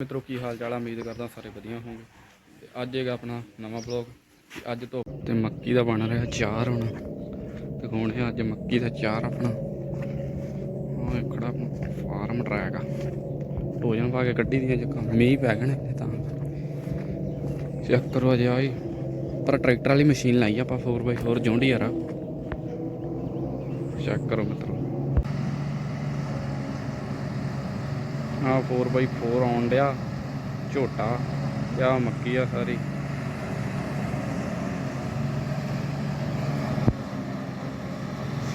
ਮਿੱਤਰੋ, ਕੀ ਹਾਲ ਚਾਲ ਆ? ਉਮੀਦ ਕਰਦਾ ਸਾਰੇ ਵਧੀਆ ਹੋਵੋਗੇ। ਤੇ ਅੱਜ ਹੈਗਾ ਆਪਣਾ ਨਵਾਂ ਬਲੌਗ ਅੱਜ ਤੋਂ ਤੇ ਮੱਕੀ ਦਾ ਬਣ ਰਿਹਾ ਚਾਰ ਹੁਣ। ਤੇ ਹੁਣ ਹੈ ਅੱਜ ਮੱਕੀ ਦਾ ਚਾਰ ਆਪਣਾ। ਹਾਂ ਇਹ ਖੜਾ ਫਾਰਮ ਟਰੈਕ ਆ। ਟੋਜਨ ਪਾ ਕੇ ਕੱਢੀ ਦੀਆਂ ਜੱਕਾਂ ਮੀਂਹ ਪੈ ਗਏ ਨੇ ਤਾਂ। ਚੈੱਕ ਕਰੋ ਅਜੇ ਆਈ ਪਰ ਟਰੈਕਟਰ ਵਾਲੀ ਮਸ਼ੀਨ ਲਾਈ ਆਪਾਂ 4x4 ਜੌਂਡੀ ਯਾਰ ਚੈੱਕ ਕਰੋ ਮਿੱਤਰੋ। ਆ 4x4 ਆਉਣ ਡਿਆ। ਝੋਟਾ ਤੇ ਆ ਮੱਕੀ ਆ ਸਾਰੀ।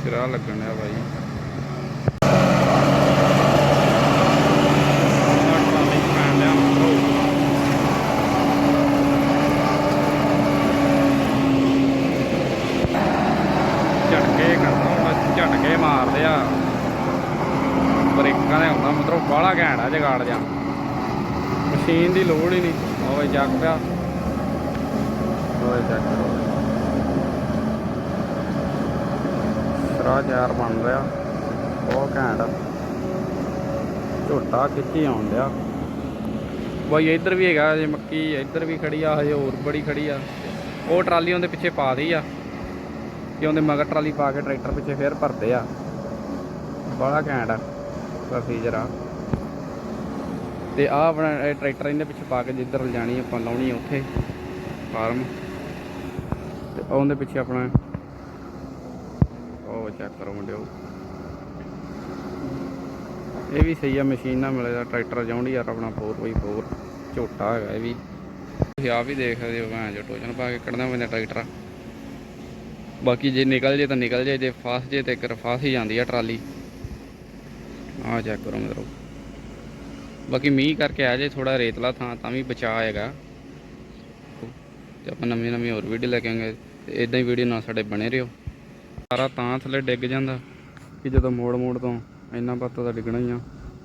ਸਿਰਾ ਲੱਗਣ ਡਿਆ ਬਾਈ। ਝਟਕੇ ਕਰਦਾ ਹੁਣ ਝਟਕੇ ਮਾਰਦੇ ਆ। ਬ੍ਰੇਕਾਂ ਦੇ ਹੁੰਦਾ ਮਤਲਬ ਬਾਹਲਾ ਘੈਂਟ ਆ ਜਗਾੜ ਜਾ ਮਸ਼ੀਨ ਦੀ ਲੋੜ ਹੀ ਨਹੀਂ। ਓਏ, ਜੱਗ ਪਿਆ। ਓਏ ਚੈੱਕ ਸਰਾ ਚਾਰ ਬਣ ਰਿਹਾ ਬਹੁਤ ਘੈਂਟ ਆ। ਝੋਟਾ ਖਿੱਚੀ ਆਉਣ ਡਿਆ। ਬਾਈ, ਇੱਧਰ ਵੀ ਹੈਗਾ ਜੇ ਮੱਕੀ, ਇੱਧਰ ਵੀ ਖੜੀ ਆ, ਹਜੇ ਹੋਰ ਬੜੀ ਖੜੀ ਆ। ਉਹ ਟਰਾਲੀ ਉਹਦੇ ਪਿੱਛੇ ਪਾ ਦਈ ਆ। ਕਿ ਉਹਦੇ ਮਗਰ ਟਰਾਲੀ ਪਾ ਕੇ ਟਰੈਕਟਰ ਪਿੱਛੇ ਫੇਰ ਭਰਦੇ ਆ। ਬੜਾ ਘੈਂਟ ਆ। ਫੀਚਰ ਆ। ਤੇ ਆ ਆਪਣਾ, ਇਹ ਟਰੈਕਟਰ ਇਹਦੇ ਪਿੱਛੇ ਪਾ ਕੇ ਜਿੱਧਰ ਲਿਜਾਣੀ, ਆਪਾਂ ਲਾਉਣੀ ਉੱਥੇ, ਫਾਰਮ। ਤੇ ਉਹਦੇ ਪਿੱਛੇ ਆਪਣਾ, ਉਹ ਚੈੱਕ ਕਰੋ ਮੁੰਡਿਓ। ਇਹ ਵੀ ਸਹੀ ਆ, ਮਸ਼ੀਨ ਨਾਲ ਮਿਲਦਾ ਟਰੈਕਟਰ ਜਾਉਂਦੀ ਯਾਰ ਆਪਣਾ 4x4 ਝੋਟਾ ਹੈਗਾ ਇਹ ਵੀ। ਤੁਸੀਂ ਆਪ ਹੀ ਦੇਖ ਸਕਦੇ ਹੋ ਭੈਣ ਜੋ ਟੋਜਨ ਪਾ ਕੇ ਕੱਢਣਾ ਪੈਂਦਾ ਟਰੈਕਟਰ ਬਾਕੀ ਜੇ ਨਿਕਲ ਜੇ ਤਾਂ ਨਿਕਲ ਜੇ ਜੇ ਫਸ ਜੇ ਤੇ ਇੱਕ ਫਸ ਹੀ ਜਾਂਦੀ ਆ ਟਰਾਲੀ। ਆ ਚੈੱਕ ਕਰੋ ਮਿੱਤਰੋ ਬਾਕੀ ਮੀਂਹ ਕਰਕੇ ਆ ਜੇ ਥੋੜਾ ਰੇਤਲਾ ਥਾਂ, ਤਾਂ ਵੀ ਬਚਾ ਹੈਗਾ। ਤੇ ਆਪਾਂ ਨਵੀਂ ਨਵੀਂ ਹੋਰ ਵੀਡੀਓ ਲੈ ਕੇ ਆਵਾਂਗੇ। ਤੇ ਇਦਾਂ ਹੀ ਵੀਡੀਓ ਨਾਲ ਸਾਡੇ ਬਣੇ ਰਹੋ। ਸਾਰਾ ਤਾਂ ਥੱਲੇ ਡਿੱਗ ਜਾਂਦਾ ਕਿ ਜਦੋਂ ਮੋੜ ਮੋੜ ਤੋਂ ਇੰਨਾ ਪੱਤਾ ਤਾਂ ਡਿੱਗਣਾ ਹੀ ਆ।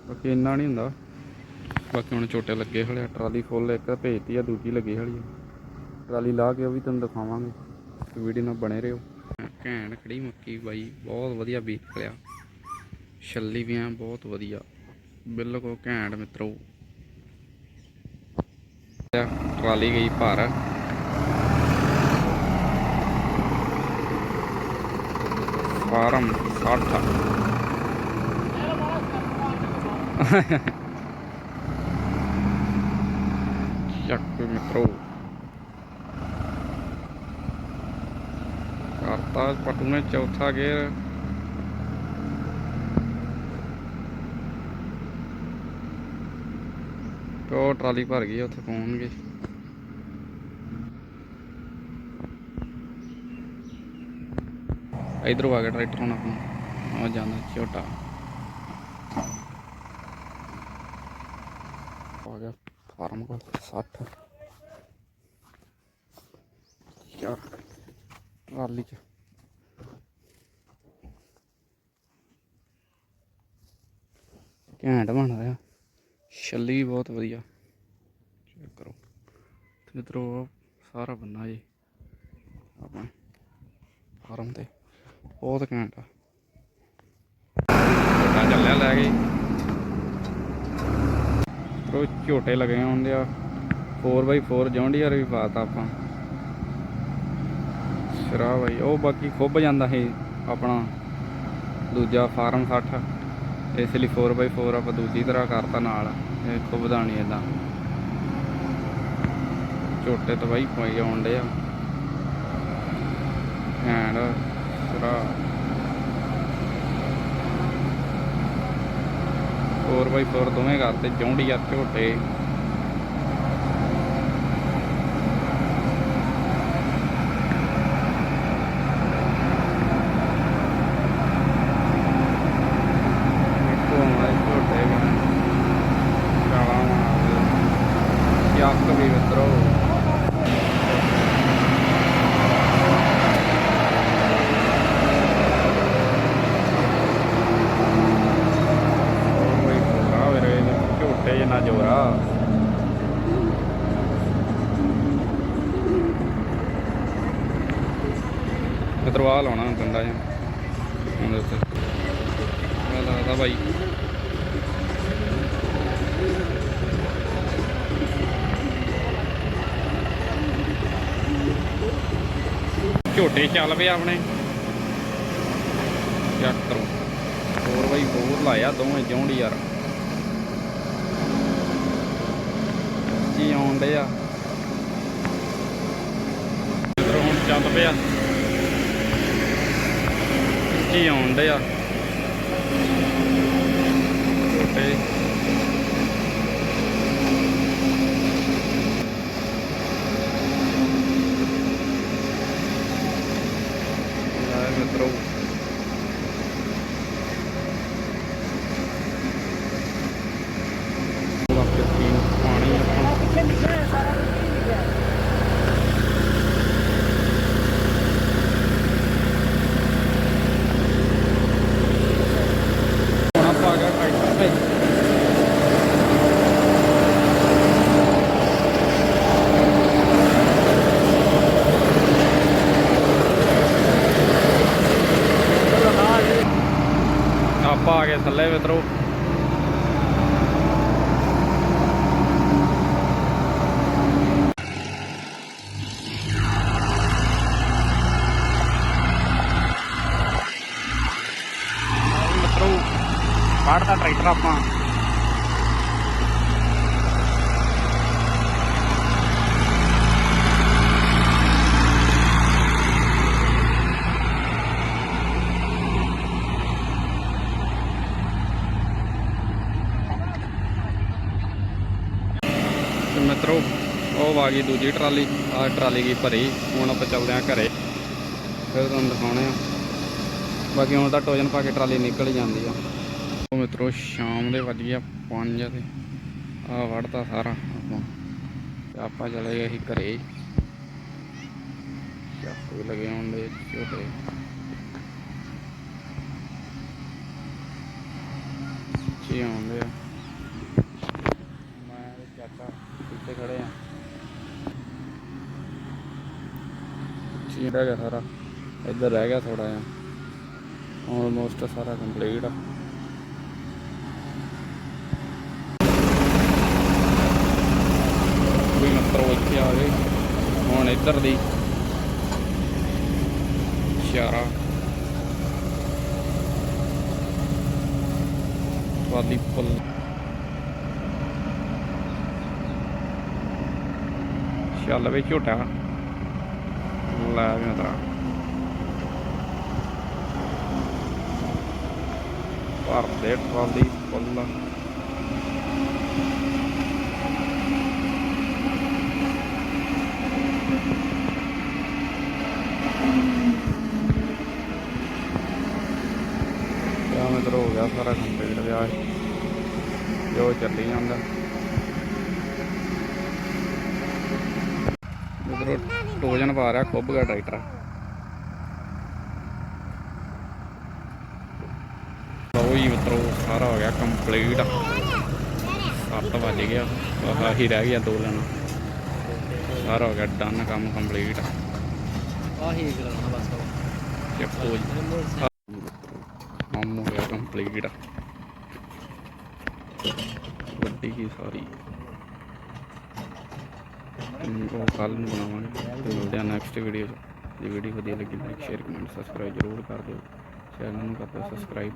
ਬਾਕੀ ਇੰਨਾ ਨਹੀਂ ਹੁੰਦਾ। ਬਾਕੀ ਹੁਣ ਛੋਟੇ ਲੱਗੇ ਹਲੇ ਟਰਾਲੀ ਫੁੱਲ ਇੱਕ ਭੇਜਤੀ ਆ, ਦੂਜੀ ਲੱਗੀ ਹਲੀ ਟਰਾਲੀ ਲਾ ਕੇ ਉਹ ਵੀ ਤੁਹਾਨੂੰ ਦਿਖਾਵਾਂਗੇ। ਵੀਡੀਓ ਨਾਲ ਬਣੇ ਰਹੋ। ਘੈਂਟ ਖੜੀ ਮੱਕੀ ਬਾਈ, ਬਹੁਤ ਵਧੀਆ ਬੀਜ ਨਿਕਲਿਆ ਛੱਲੀ ਵੀ ਆ ਬਹੁਤ ਵਧੀਆ। ਬਿਲਕੁਲ ਘੈਂਟ ਮਿੱਤਰੋ। ਟਰਾਲੀ ਗਈ ਭਰ। ਫਾਰਮ 60 ਚੱਕ ਮਿੱਤਰੋ। ਕਰਤਾ ਪਟੂ ਨੇ ਚੌਥਾ ਗੇਅਰ। ਉਹ ਟਰਾਲੀ ਭਰ ਗਈ ਆ, ਉੱਥੇ ਪਹੁੰਚਣਗੇ ਇਧਰੋਂ ਆ ਗਿਆ ਟਰੈਕਟਰ ਹੁਣ ਆਪਣਾ। ਆ ਜਾਂਦਾ ਛੋਟਾ। ਆ ਗਿਆ ਫਾਰਮ ਕੋਲ 60 ਯਾਰ ਟਰਾਲੀ ਚ। ਘੈਂਟ ਬਣ ਰਿਹਾ। ਛੱਲੀ ਵੀ ਬਹੁਤ ਵਧੀਆ। ਚੈੱਕ ਕਰੋ। ਤੇ ਮਿੱਤਰੋ ਸਾਰਾ ਬੰਨਾ ਜੀ। ਆਪਣੇ ਫਾਰਮ ਤੇ। ਬਹੁਤ ਘੈਂਟ ਆ। ਝੋਟਾ ਚੱਲਿਆ ਲੈ ਗਈ ਪ੍ਰੋ ਝੋਟੇ ਲਗੇ ਹੁੰਦੇ ਆ। 4x4 ਜੌਂਡੀਅਰ ਵੀ ਪਾਤਾ ਆਪਾਂ। ਸ਼ਰਾਬ ਬਾਈ ਉਹ ਬਾਕੀ ਖੁੱਬ ਜਾਂਦਾ ਸੀ ਆਪਣਾ। ਦੂਜਾ ਫਾਰਮ 60 ਇਸ ਲਈ 4x4 ਆਪਾਂ ਦੂਜੀ ਤਰ੍ਹਾਂ ਕਰਤਾ ਨਾਲ। ਇਹ ਖੁੱਬਦਾ ਨਹੀਂ ਇਦਾਂ ਝੋਟੇ ਤਾਂ ਬਾਈ ਪਾਈ ਆਉਣ ਡੇ ਆ। ਐਂਡ ਪੂਰਾ 4x4 ਦੋਵੇਂ ਕਰਤੇ ਜੌਂਡੀ ਆ ਝੋਟੇ। ਕਤਰਵਾ ਲਾਉਣਾ ਡੰਡਾ ਜਾਂ ਉਹਦੇ ਉੱਤੇ ਮੈਂ ਲੱਗਦਾ ਭਾਈ ਝੋਟੇ ਚੱਲ ਪਏ ਆਪਣੇ। ਚੈੱਕ ਕਰੋ। ਹੋਰ ਭਾਈ ਹੋਰ ਲਾਇਆ ਦੋਵੇਂ ਜੌਂਡ ਯਾਰ ਆਉਣ ਆਉਂਦੇ ਆ। ਇਧਰ ਹੁਣ ਚੱਲ ਪਿਆ। ਜੀ ਆਉਂਦੇ ਆ। ਝੋਟੇ ਲੈ ਮਿੱਤਰੋ ਵਾਪਸ ਪੀਣ ਪਾਣੀ ਆਪਾਂ ਹੁਣ ਆਪਾਂ ਆ ਗਿਆ ਟਰੈਕਟਰ ਤੇ ਆਪਾਂ ਆ ਗਏ ਥੱਲੇ ਮਿੱਤਰੋ ਮਿੱਤਰੋ ਕੱਢਦਾ ਟਰੈਕਟਰ ਆਪਾਂ। ਮਿੱਤਰੋ, ਉਹ ਆ ਗਈ ਦੂਜੀ ਟਰਾਲੀ ਆ ਟਰਾਲੀ ਗਈ ਭਰੀ, ਹੁਣ ਆਪਾਂ ਚੱਲਦੇ ਆਂ ਘਰੇ। ਫਿਰ ਤੁਹਾਨੂੰ ਦਿਖਾਉਣੇ ਆ। ਬਾਕੀ ਹੁਣ ਤਾਂ ਟੋਜਨ ਪਾ ਕੇ ਟਰਾਲੀ ਨਿਕਲ ਹੀ ਜਾਂਦੀ ਆ। ਉਹ ਮਿੱਤਰੋ, ਸ਼ਾਮ ਦੇ ਵੱਜ ਗਿਆ 5 ਤੇ। ਆ ਵੜਦਾ ਸਾਰਾ ਆਪਾਂ। ਤੇ ਆਪਾਂ ਚਲੇ ਗਏ ਸੀ ਘਰੇ। ਚਾਕੂ ਲਗੇ ਹੁੰਦੇ ਛੋਟੇ। ਜੀ ਆਉਂਦੇ ਆ। ਮੈਂ ਚਾਚਾ ਇੱਥੇ ਖੜੇ ਆ। ਜੀ ਗਿਆ ਸਾਰਾ। ਇੱਧਰ ਰਹਿ ਗਿਆ ਥੋੜਾ ਜਿਹਾ। ਆਲਮੋਸਟ ਸਾਰਾ ਕੰਪਲੀਟ ਆ ਵੀ ਜਾਵੇ ਹੁਣ ਇੱਧਰ ਦੀ ਇਸ਼ਾਰਾ ਵਾਲੀ ਪੁੱਲ। ਚੱਲ ਵੇ ਝੋਟਾ। ਲੈ ਵੀ ਮਤਰਾ ਭਰਦੇ ਟਰਾਲੀ ਪੁੱਲ। ਕਿਆ ਮਤਲਬ ਹੋ ਗਿਆ ਸਾਰਾ ਕੰਪਲੀਟ ਵਿਆਹ ਜੋ ਚੱਲੀ ਜਾਂਦਾ। ਇਧਰੋਂ ਟੋਜਨ ਪਾ ਰਿਹਾ, ਖੁੱਬ ਗਿਆ ਟਰੈਕਟਰ। ਲਓ ਜੀ ਮਿੱਤਰੋ, ਸਾਰਾ ਹੋ ਗਿਆ ਕੰਪਲੀਟ। 7 ਵਜ ਗਿਆ ਬਸ ਆਹੀ ਰਹਿ ਗਿਆ ਦੋ ਲੈਣਾ ਸਾਰਾ ਹੋ ਗਿਆ ਡਨ ਕੰਮ ਕੰਪਲੀਟ ਆਹੀ ਕਰਨਾ ਬਸ। ਚੱਕੋ ਜੀ। ਕੰਮ ਹੋ ਗਿਆ ਕੰਪਲੀਟ ਵੱਡੀ ਕੀ ਸਾਰੀ। ਹਮ, ਉਹ ਕੱਲ ਨੂੰ ਬਣਾਵਾਂਗੇ। ਤੇ ਮਿਲਦੇ ਆ ਨੈਕਸਟ ਵੀਡੀਓ 'ਚ। ਜੇ ਵੀਡੀਓ ਵਧੀਆ ਲੱਗੀ ਲਾਈਕ ਸ਼ੇਅਰ ਕਮੈਂਟ ਸਬਸਕ੍ਰਾਈਬ ਜ਼ਰੂਰ ਕਰ ਦਿਓ। ਚੈਨਲ ਨੂੰ ਕਰ ਦਿਓ ਸਬਸਕ੍ਰਾਈਬ